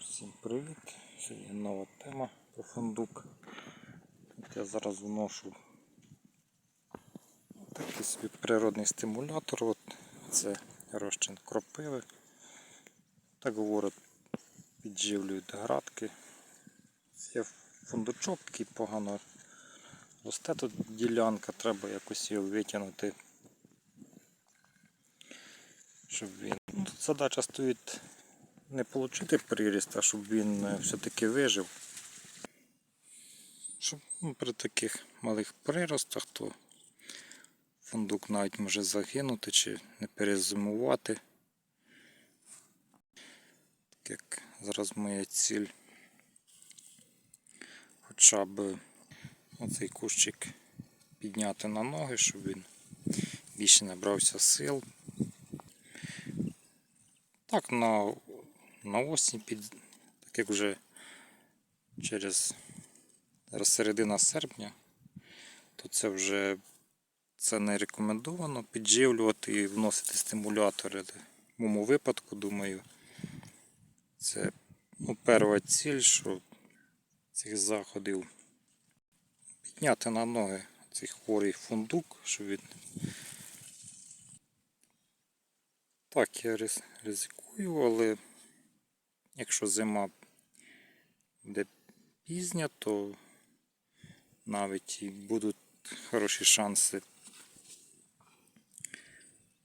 Всім привіт! Сьогодні нова тема про фундук. От я зараз вношу такий собі природний стимулятор. От це розчин кропиви. Так говорять, підживлюють градки. Є фундучок, який погано росте тут ділянка, треба якось його витягнути. Щоб він. Ну, Тут задача стоїть не отримати приріст, а щоб він е, все-таки вижив. Щоб ну, при таких малих приростах, то фундук навіть може загинути чи не перезимувати. Так як зараз моя ціль хоча б оцей кущик підняти на ноги, щоб він більше набрався сил. Так, на, на осінь під так як вже через середина серпня, то це вже це не рекомендовано підживлювати і вносити стимулятори. В моєму випадку, думаю, це ну, перша ціль, що цих заходів підняти на ноги цей хворий фундук, щоб він Так, я ризикую, але якщо зима буде пізня, то навіть і будуть хороші шанси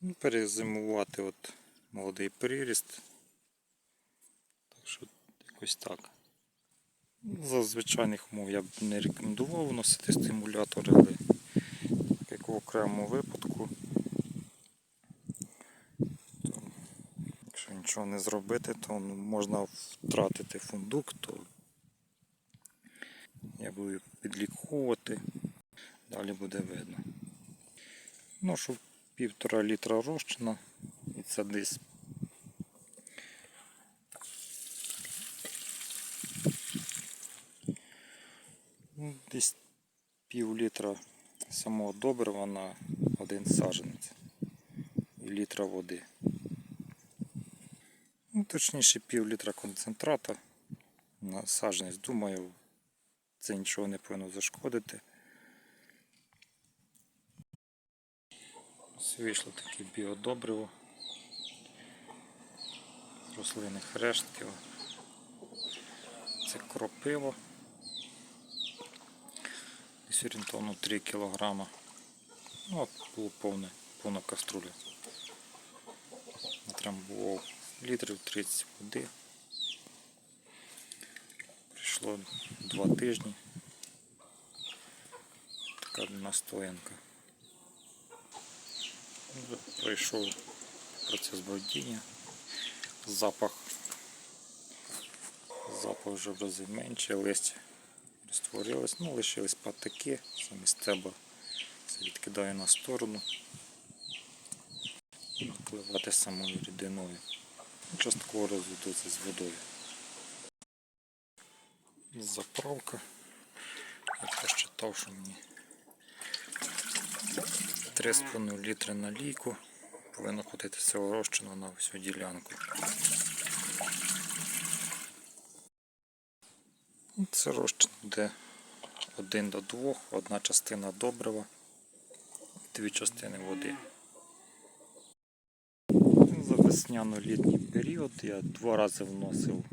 ну, перезимувати от молодий приріст. Так що якось так. За звичайних умов я б не рекомендував вносити стимулятори, але як в окремому випадку. Якщо нічого не зробити, то ну, можна втратити фундук, то я буду підліковувати, далі буде видно. Ну, що півтора літра розчина і це десь ну, десь пів літра самого добрива на один саженець і літра води. Ну, точніше пів літра концентрата на саженість. Думаю, це нічого не повинно зашкодити. Ось вийшло таке біодобриво. Рослинних рештків. Це кропиво. Десь орієнтовно 3 кг. Ну, було повне, повна каструля. Натрамбував літрів 30 води. Прийшло 2 тижні. Така настоянка. Пройшов процес бродіння. Запах. Запах вже в рази менше, листя розтворилось, ну лишились патики, самі стеба це відкидаю на сторону. Впливати самою рідиною. Частково розведуться з водою. Заправка. Я посчитав, що мені 3,5 літри на лійку повинно хватити цього розчину на всю ділянку. Це розчин буде 1 до 2, одна частина добрива, дві частини води. Весняно-літній період я два рази вносив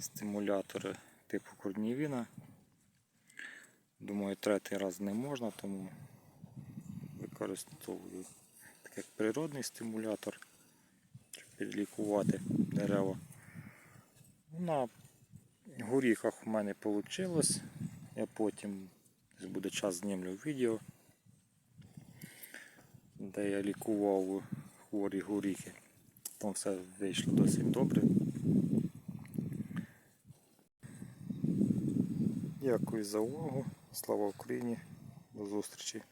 стимулятори типу корнівіна. Думаю, третій раз не можна, тому використовую так як природний стимулятор, щоб підлікувати дерева. На горіхах у мене вийшло. Я потім буде час знімлю відео, де я лікував хворі горіхи. Там все вийшло досить добре. Дякую за увагу. Слава Україні. До зустрічі.